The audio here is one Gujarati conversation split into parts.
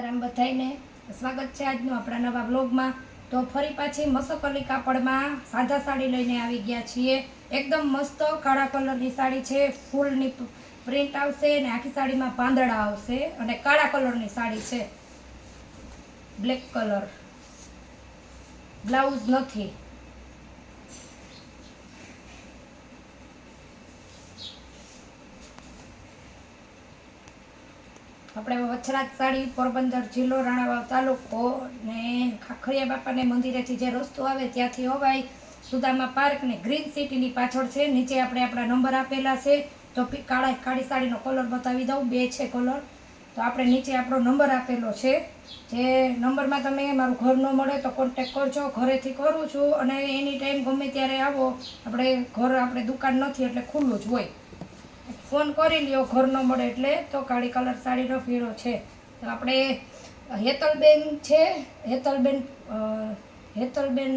સીતારામ બધાઈને સ્વાગત છે આજનું આપણા નવા બ્લોગમાં તો ફરી પાછી મસકલી કાપડમાં સાદા સાડી લઈને આવી ગયા છીએ. એકદમ મસ્ત કાળા કલરની સાડી છે, ફૂલની પ્રિન્ટ આવશે અને આખી સાડીમાં પાંદડા આવશે અને કાળા કલરની સાડી છે. Black colour. બ્લાઉઝ નથી. આપણે વછરાજ સાડી, પોરબંદર જિલ્લો, રાણાવાવ તાલુકો ને ખાખરિયા બાપાને મંદિરેથી જે રસ્તો આવે ત્યાંથી અવાય સુદામા પાર્ક ને ગ્રીન સિટીની પાછળ છે. નીચે આપણે આપણા નંબર આપેલા છે. તો કાળા કાળી સાડીનો કલર બતાવી દઉં. બે છે કલર. તો આપણે નીચે આપણો નંબર આપેલો છે. જે નંબરમાં તમે મારું ઘર ન મળે તો કોન્ટેક કરજો. ઘરેથી કરું છું અને એની ટાઈમ ગમે ત્યારે આવો. આપણે ઘર આપણે દુકાન નથી એટલે ખુલ્લું જ હોય. ફોન કરી લ્યો, ઘર ન મળે એટલે તો કાળી કલર સાડીનો ફેરો છે. તો આપણે હેતલબેન છે, હેતલબેન હેતલબેન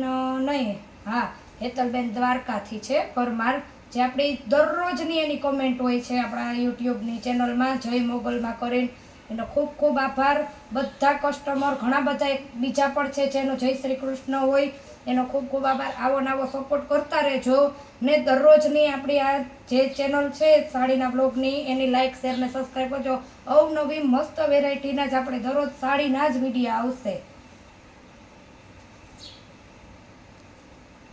નહીં, હા, હેતલબેન દ્વારકાથી છે, પરમાર, જે આપણી દરરોજની એની કોમેન્ટ હોય છે આપણા યુટ્યુબની ચેનલમાં જય મોગલમાં કરીને. એનો ખૂબ ખૂબ આભાર. બધા કસ્ટમર ઘણા બધા એક બીજા પણ છે જેનો જય શ્રી કૃષ્ણ હોય, એનો ખૂબ ખૂબ આભાર. આવો નાવો સપોર્ટ કરતા રહેજો ને દરરોજની આપણી આ જે ચેનલ છે સાડીના બ્લોગની એની લાઇક શેર ને સબસ્ક્રાઈબ કરજો. અવનવી મસ્ત વેરાયટીના જ આપણે દરરોજ સાડીના જ વીડિયો આવશે.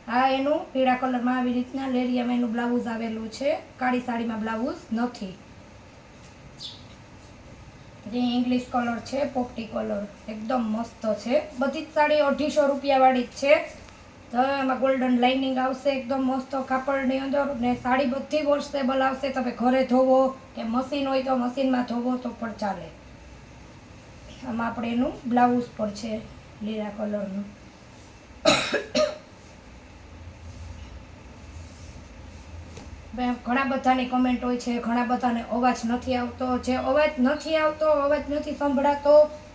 હા એનું પીળા કલરમાં આવી રીતના લેરિયામાં એનું બ્લાઉઝ આવેલું છે. કાળી સાડીમાં બ્લાઉઝ નથી. જે ઇંગ્લિશ કલર છે, પોપટી કલર એકદમ મસ્ત છે. બધી જ સાડી અઢીસો રૂપિયાવાળી જ છે. તો એમાં ગોલ્ડન લાઇનિંગ આવશે, એકદમ મસ્ત કાપડની અંદર ને સાડી બધી વોશેબલ આવશે. તમે ઘરે ધોવો કે મશીન હોય તો મશીનમાં ધોવો તો પણ ચાલે. આમાં આપણે એનું બ્લાઉઝ પણ છે, લીલા કલરનું ઘણા બધાની કમેન્ટ હોય છે, ઘણા બધાને અવાજ નથી આવતો. જે અવાજ નથી આવતો, અવાજ નથી સંભળાતો,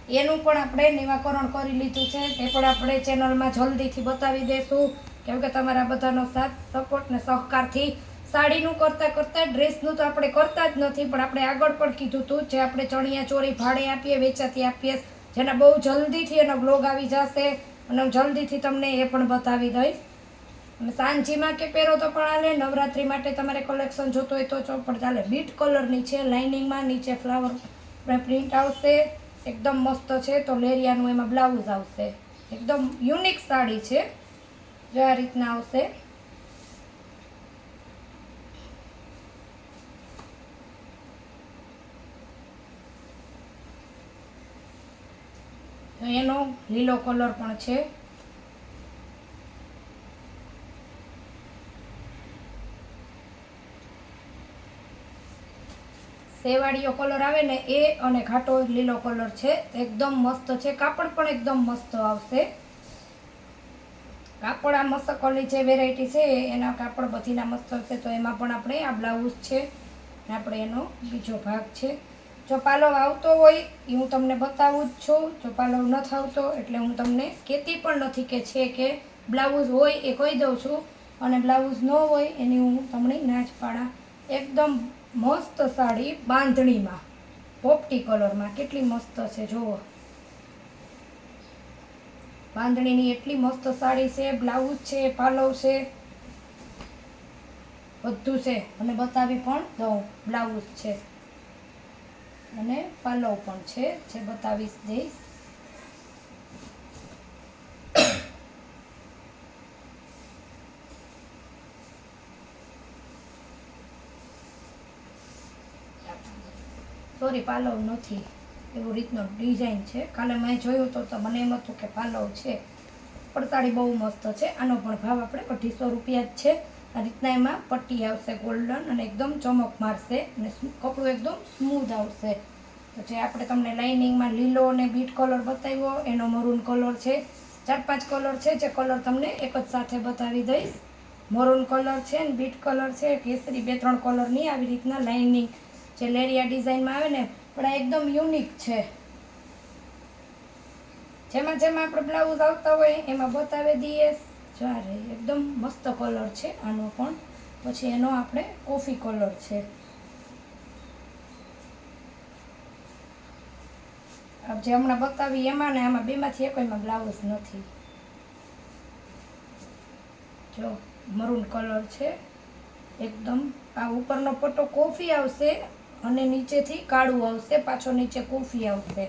એનું પણ આપણે નિવાકરણ કરી લીધું છે. તે પણ આપણે ચેનલમાં જલ્દીથી બતાવી દઈશું કેમ કે તમારા બધાનો સાથ સપોર્ટ ને સહકારથી સાડીનું કરતાં કરતાં ડ્રેસનું તો આપણે કરતા જ નથી, પણ આપણે આગળ પણ કીધું હતું જે આપણે ચણિયા ચોરી ભાડે આપીએ, વેચાતી આપીએ, જેના બહુ જલ્દીથી એનો બ્લોગ આવી જશે. અને હું જલ્દીથી તમને એ પણ બતાવી દઈશ. સાંજીમાં કે પહેરો તો પણ હાલે નવરાત્રી માટે તમારે કલેક્શન જોતો હોય તો ચો પણ ચાલે બીટ કલરની છે લાઇનિંગમાં નીચે ફ્લાવર પ્રિન્ટ આવશે. એકદમ મસ્ત છે તો લેરિયાનું એમાં બ્લાઉઝ આવશે. એકદમ યુનિક સાડી છે. જો આ રીતના આવશે. એનો લીલો કલર પણ છે. સેવાળીયો કલર આવે ને એ અને ઘાટો લીલો કલર છે. એકદમ મસ્ત છે. કાપડ પણ એકદમ મસ્ત આવશે. કાપડ આ મસ્તકલી જે વેરાયટી છે, એના કાપડ બધીના મસ્ત આવશે. તો એમાં પણ આપણે આ બ્લાઉઝ છે આપણે એનો બીજો ભાગ છે. જો આવતો હોય, એ હું તમને બતાવું જ છું. જો પાલવ નથી આવતો એટલે હું તમને કહેતી પણ નથી કે છે કે બ્લાઉઝ હોય એ કહી દઉં છું. અને બ્લાઉઝ ન હોય એની હું તમને ના જ પાડા. એકદમ મસ્ત સાડી બાંધણીમાં. પોપટી કલરમાં કેટલી મસ્ત છે, જુઓ. બાંધણીની એટલી મસ્ત સાડી છે, બ્લાઉઝ છે, પાલવ છે, બધું છે. અને બતાવી પણ દઉં, બ્લાઉઝ છે. અને પાલવ પણ છે, જે બતાવીશ દઈશ. સોરી પાલવ નથી. એવું રીતનો ડિઝાઇન છે. કાલે મેં જોયું તો મને એમ હતું કે પાલવ છે. પડતાળી બહુ મસ્ત છે. આનો પણ ભાવ આપણે અઢીસો રૂપિયા જ છે. આ રીતના એમાં પટ્ટી આવશે ગોલ્ડન અને એકદમ ચમક મારશે અને કપડું એકદમ સ્મૂધ આવશે. તો જે આપણે તમને લાઇનિંગમાં લીલો અને બીટ કલર બતાવ્યો, એનો મરૂન કલર છે. ચાર પાંચ કલર છે. જે કલર તમને એક જ સાથે બતાવી દઈશ. મરૂન કલર છે ને બીટ કલર છે. કેસરી બે ત્રણ કલરની આવી રીતના લાઇનિંગ જે લેરિયા ડિઝાઇનમાં આવે ને, પણ આ એકદમ યુનિક છે. જેમાં જેમાં આપણે બ્લાઉઝ આવતા હોય, એમાં બતાવી દઈએ. જ્યારે એકદમ મસ્ત કલર છે આનો પણ. પછી એનો આપણે કોફી કલર છે. જે હમણાં બતાવી, એમાં ને આમાં બેમાંથી એકમાં બ્લાઉઝ નથી. જો, મરૂન કલર છે. એકદમ આ ઉપરનો પટ્ટો કોફી આવશે. અને નીચેથી કાળું આવશે, પાછો નીચે કોફી આવશે.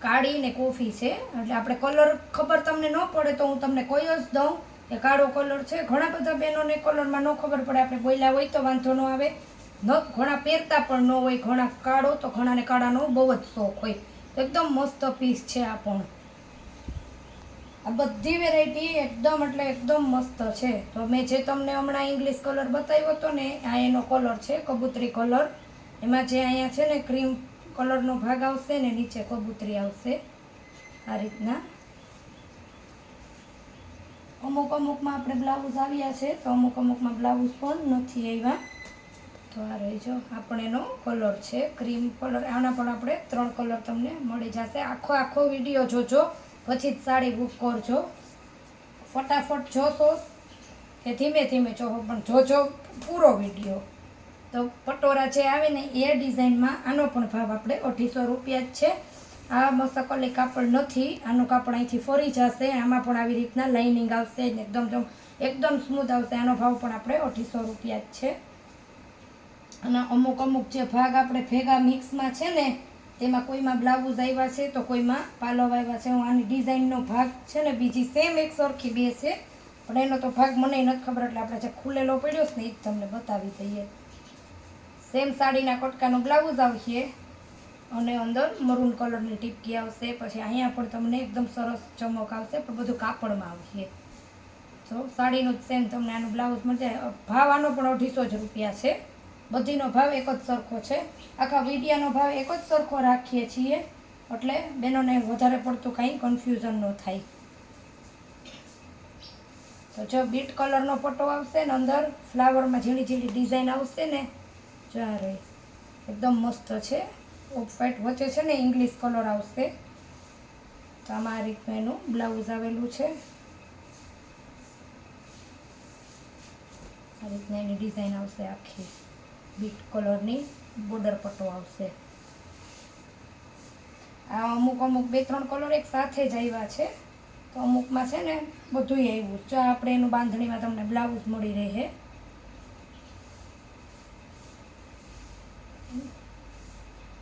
કાળી ને કોફી છે, એટલે આપણે કલર ખબર તમને ન પડે તો હું તમને કોઈ જ દઉં કે કાળો કલર છે. ઘણા બધા બહેનોને કલરમાં ન ખબર પડે, આપણે બોલ્યા હોય તો વાંધો ન આવે. ન, ઘણા પહેરતા પણ ન હોય, ઘણા કાળો તો ઘણાને કાળાનો બહુ જ શોખ હોય. એકદમ મસ્ત પીસ છે આ પણ. આ બધી વેરાયટી એકદમ એટલે એકદમ મસ્ત છે. તો મેં જે તમને હમણાં ઇંગ્લિશ કલર બતાવ્યો હતો ને, આ એનો કલર છે, કબૂતરી કલર એમાં જે અહીંયા છે ને ક્રીમ કલરનો ભાગ આવશે ને, નીચે કબૂતરી આવશે. આ રીતના. અમુક અમુકમાં આપણે બ્લાઉઝ આવ્યા છે, તો અમુક અમુકમાં બ્લાઉઝ પણ નથી આવ્યા. તો આ રહી જો આપણે એનો કલર છે ક્રીમ કલર આના પણ આપણે ત્રણ કલર તમને મળી જશે. આખો આખો વીડિયો જોજો. પછી જ સાડી બુક કરજો. ફટાફટ જોશો કે ધીમે ધીમે જોવો પણ જોજો પૂરો વીડિયો. તો પટોરા જે આવે ને એ ડિઝાઇનમાં આનો પણ ભાવ આપણે અઢીસો રૂપિયા જ છે. આ મસ્તકલી કાપડ નથી, આનું કાપડ અહીંથી ફરી જશે, આમાં પણ આવી રીતના લાઇનિંગ આવશે એકદમ એકદમ સ્મૂથ આવશે, આનો ભાવ પણ આપણે અઢીસો રૂપિયા જ છે. અને અમુક અમુક જે ભાગ આપણે ભેગા મિક્સમાં છે ને તેમાં કોઈમાં બ્લાઉઝ આવ્યા છે તો કોઈમાં પાલવ આવ્યા છે. હું આની ડિઝાઇનનો ભાગ છે ને બીજી સેમ એક સરખી બે છે. પણ એનો તો ભાગ મને નથી ખબર એટલે આપણે જે ખુલેલો પડ્યો છે ને એ તમને બતાવી દઈએ. સેમ સાડીના કટકાનો બ્લાઉઝ આવશે અને અંદર મરૂન કલરની ટીપકી આવશે. પછી અહીંયા પણ તમને એકદમ સરસ ચમક આવશે, પણ બધું કાપડમાં આવશે. તો સાડીનું જ સેમ તમને આનું બ્લાઉઝ મળશે. ભાવ આનો પણ અઢીસો જ રૂપિયા છે. બધીનો ભાવ એક જ સરખો છે. આખા વીડિયાનો ભાવ એક જ સરખો રાખીએ છીએ. એટલે બેનોને વધારે પડતું કાંઈ કન્ફ્યુઝન ન થાય. તો જો બીટ કલરનો પટ્ટો આવશે ને અંદર ફ્લાવરમાં ઝીણી ઝીણી ડિઝાઇન આવશે ને ચારે એકદમ મસ્ત છે. ઓફ વ્હાઈટ વચ્ચે છે ને ઇંગ્લિશ કલર આવશે. તો આમાં આ રીતનું એનું બ્લાઉઝ આવેલું છે. આ રીતના એની ડિઝાઇન આવશે આખી. બીટ કલરની બોર્ડર પટ્ટો આવશે. આ અમુક અમુક બે ત્રણ કલર એક સાથે જ આવ્યા છે. તો અમુકમાં છે ને બધુંય આવ્યું જો આપણે એનું બાંધણીમાં તમને બ્લાઉઝ મળી રહે.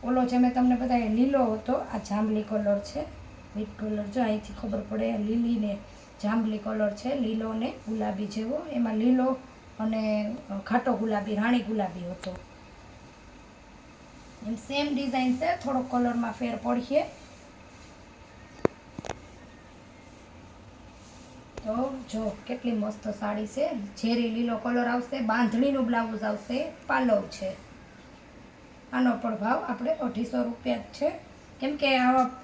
ઓલો જે મેં તમને બતાવ્યો લીલો હતો, આ જાંબલી કલર છે. બીટ કલર, જો અહીંથી ખબર પડે, લીલીને જાંબલી કલર છે, લીલો ને ગુલાબી જેવો. એમાં લીલો અને ખાટો ગુલાબી, રાણી ગુલાબી હતો. એમ સેમ ડિઝાઇન છે, થોડો કલરમાં ફેર પડશે. તો જો કેટલી મસ્ત સાડી છે. ઝેરી લીલો કલર આવશે, બાંધણીનું બ્લાઉઝ આવશે, પાલવ છે. આનો પણ ભાવ આપણે અઢીસો રૂપિયા જ છે. કેમ કે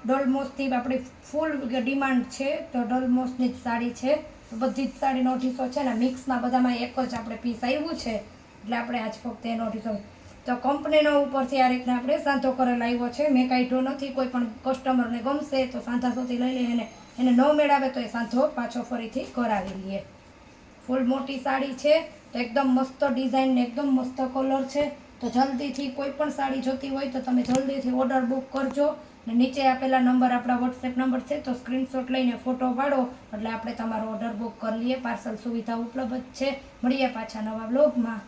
ડોલમોસથી આપણી ફૂલ ડિમાન્ડ છે, તો ડોલમોસની જ સાડી છે. બધી જ સાડી અઢીસો છે ને મિક્સમાં બધામાં એક જ આપણે પીસ આવ્યું છે. એટલે આપણે આજ ફક્ત એનો અઢીસો તો કંપનીનો ઉપરથી આ રીતના આપણે સાંધો કરેલો આવ્યો છે. મેં કાઢ્યો નથી, કોઈ પણ કસ્ટમરને ગમશે તો સાંધા સુધી લઈ લઈએ એને એને ન મેળાવે તો એ સાંધો પાછો ફરીથી કરાવી લઈએ. ફૂલ મોટી સાડી છે, તો એકદમ મસ્ત ડિઝાઇન એકદમ મસ્ત કલર છે. તો જલ્દીથી કોઈ પણ સાડી જોતી હોય તો તમે જલ્દીથી ઓર્ડર બુક કરજો. ને નીચે આપેલા નંબર આપણા વોટ્સએપ નંબર છે, તો સ્ક્રીનશોટ લઈને ફોટો પાડો. એટલે આપણે તમારો ઓર્ડર બુક કરી લઈએ. પાર્સલ સુવિધા ઉપલબ્ધ છે. મળીએ પાછા નવા બ્લોગમાં